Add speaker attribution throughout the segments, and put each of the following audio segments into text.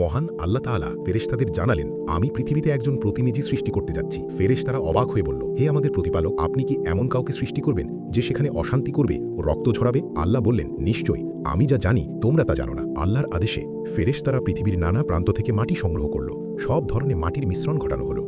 Speaker 1: মহান আল্লাহ তাআলা ফেরেশতাদের জানালেন, আমি পৃথিবীতে একজন প্রতিনিধি সৃষ্টি করতে যাচ্ছি। ফেরেশতারা অবাক হয়ে বলল, হে আমাদের প্রতিপালক, আপনি কি এমন কাউকে সৃষ্টি করবেন যে সেখানে অশান্তি করবে ও রক্ত ঝরাবে? আল্লাহ বললেন, নিশ্চয়ই, আমি যা জানি, তোমরা তা জানো না। আল্লাহর আদেশে ফেরেশতারা পৃথিবীর নানা প্রান্ত থেকে মাটি সংগ্রহ করল, সব ধরনের মাটির মিশ্রণ ঘটানো হলো।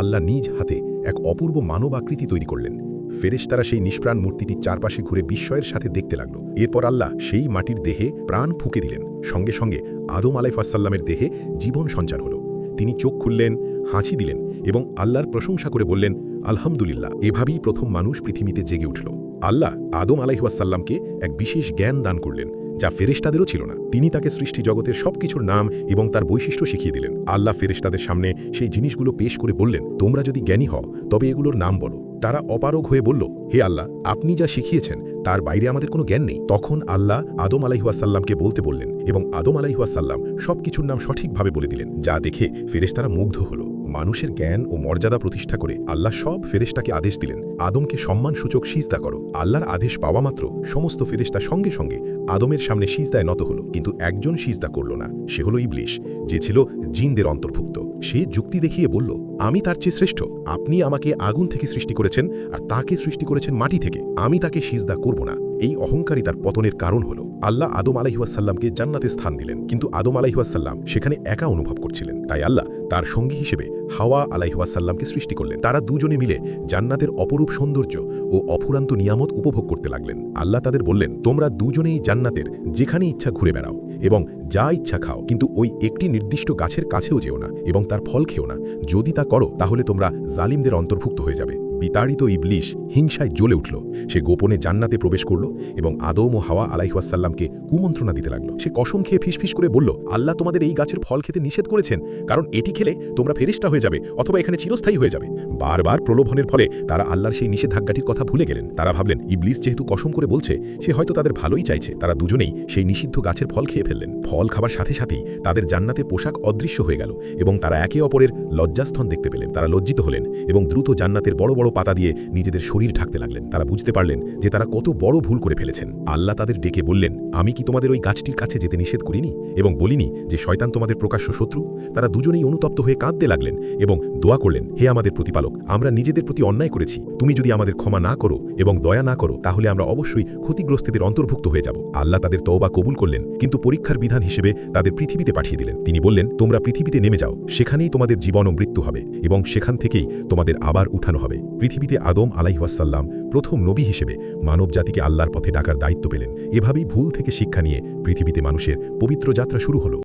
Speaker 1: আল্লাহ নিজ হাতে এক অপূর্ব মানব আকৃতি তৈরি করলেন। ফেরেশতারা সেই নিষ্প্রাণ মূর্তিটির চারপাশে ঘুরে বিস্ময়ের সাথে দেখতে লাগল। এরপর আল্লাহ সেই মাটির দেহে প্রাণ ফুঁকে দিলেন। সঙ্গে সঙ্গে আদম আলাইফাসাল্লামের দেহে জীবন সঞ্চার হল। তিনি চোখ খুললেন হাঁচি দিলেন এবং আল্লাহর প্রশংসা করে বললেন, আলহামদুলিল্লাহ, এভাবেই প্রথম মানুষ পৃথিবীতে জেগে উঠল। আল্লাহ আদম আলাইহাসাল্লামকে এক বিশেষ জ্ঞান দান করলেন, যা ফেরেশতাদেরও ছিল না। তিনি তাকে সৃষ্টি জগতের সবকিছুর নাম এবং তার বৈশিষ্ট্য শিখিয়ে দিলেন। আল্লাহ ফেরেশতাদের সামনে সেই জিনিসগুলো পেশ করে বললেন, তোমরা যদি জ্ঞানী হও, তবে এগুলোর নাম বলো। তারা অপারগ হয়ে বলল, হে আল্লাহ, আপনি যা শিখিয়েছেন তার বাইরে আমাদের কোনো জ্ঞান নেই। তখন আল্লাহ আদম আলাইহাসাল্লামকে বলতে বললেন এবং আদম আলাইহাসাল্লাম সব কিছুর নাম সঠিকভাবে বলে দিলেন, যা দেখে ফেরেশতারা মুগ্ধ হল। মানুষের জ্ঞান ও মর্যাদা প্রতিষ্ঠা করে আল্লাহ সব ফেরেশতাকে আদেশ দিলেন, আদমকে সম্মানসূচক সিজদা করো। আল্লাহর আদেশ পাওয়া মাত্র সমস্ত ফেরেশতা সঙ্গে সঙ্গে আদমের সামনে সিজদায় নত হলো, কিন্তু একজন সিজদা করল না, সে হলো ইবলিশ, যে ছিল জিনদের অন্তর্ভুক্ত। সে যুক্তি দেখিয়ে বলল, আমি তার চেয়ে শ্রেষ্ঠ, আপনি আমাকে আগুন থেকে সৃষ্টি করেছেন, আর তাকে সৃষ্টি করেছেন মাটি থেকে। আমি তাকে সিজদা করব না। এই অহংকারী তার পতনের কারণ হল। আল্লাহ আদম আলাইহাসাল্লামকে জান্নাতে স্থান দিলেন, কিন্তু আদম আলাইহাসাল্লাম সেখানে একা অনুভব করছিলেন। তাই আল্লাহ তার সঙ্গী হিসেবে হাওয়া আলাইহাসাল্লামকে সৃষ্টি করলেন। তারা দুজনে মিলে জান্নাতের অপরূপ সৌন্দর্য ও অফুরান্ত নিয়ামত উপভোগ করতে লাগলেন। আল্লাহ তাদের বললেন, তোমরা দুজনেই জান্নাতের যেখানে ইচ্ছা ঘুরে বেড়াও এবং যা ইচ্ছা খাও, কিন্তু ওই একটি নির্দিষ্ট গাছের কাছেও যেও না এবং তার ফল খেও না। যদি তা করো, তাহলে তোমরা জালিমদের অন্তর্ভুক্ত হয়ে যাবে। বিতাড়িত ইবলিশ হিংসায় জ্বলে উঠল। সে গোপনে জান্নাতে প্রবেশ করল এবং আদম ও হাওয়া আলাইহাসাল্লামকে কুমন্ত্রণা দিতে লাগল। সে কসম খেয়ে ফিসফিস করে বলল, আল্লাহ তোমাদের এই গাছের ফল খেতে নিষেধ করেছেন, কারণ এটি খেলে তোমরা ফেরিস্টা হয়ে যাবে অথবা এখানে চিরস্থায়ী হয়ে যাবে। বারবার প্রলোভনের ফলে তারা আল্লাহর সেই নিষেধাজ্ঞাটির কথা ভুলে গেলেন। তারা ভাবলেন ইবলিস যেহেতু কসম করে বলছে, সে হয়তো তাদের ভালোই চাইছে। তারা দুজনেই সেই নিষিদ্ধ গাছের ফল খেয়ে ফেললেন। ফল খাবার সাথে সাথেই তাদের জান্নাতে পোশাক অদৃশ্য হয়ে গেল এবং তারা একে অপরের লজ্জাস্থন দেখতে পেলেন। তারা লজ্জিত হলেন এবং দ্রুত জান্নাতের বড় বড় পাতা দিয়ে নিজেদের শরীর ঢাকতে লাগলেন। তারা বুঝতে পারলেন যে তারা কত বড় ভুল করে ফেলেছেন। আল্লাহ তাদের ডেকে বললেন, আমি কি তোমাদের ওই গাছটির কাছে যেতে নিষেধ করিনি? এবং বলিনি যে, শয়তান তোমাদের প্রকাশ্য শত্রু? তারা দুজনেই অনুতপ্ত হয়ে কাঁদতে লাগলেন এবং দোয়া করলেন, হে আমাদের প্রতিপালক, আমরা নিজেদের প্রতি অন্যায় করেছি। তুমি যদি আমাদের ক্ষমা না করো এবং দয়া না করো, তাহলে আমরা অবশ্যই ক্ষতিগ্রস্তদের অন্তর্ভুক্ত হয়ে যাব। আল্লাহ তাদের তওবা কবুল করলেন, কিন্তু পরীক্ষার বিধান হিসেবে তাদের পৃথিবীতে পাঠিয়ে দিলেন। তিনি বললেন, তোমরা পৃথিবীতে নেমে যাও, সেখানেই তোমাদের জীবন ও মৃত্যু হবে এবং সেখান থেকেই তোমাদের আবার উঠানো হবে। পৃথিবীতে আদম আলাইহাসাল্লাম প্রথম নবী হিসেবে মানব জাতিকে আল্লাহর পথে ডাকার দায়িত্ব পেলেন। এভাবেই ভুল থেকে শিক্ষা নিয়ে পৃথিবীতে মানুষের পবিত্র যাত্রা শুরু হলো।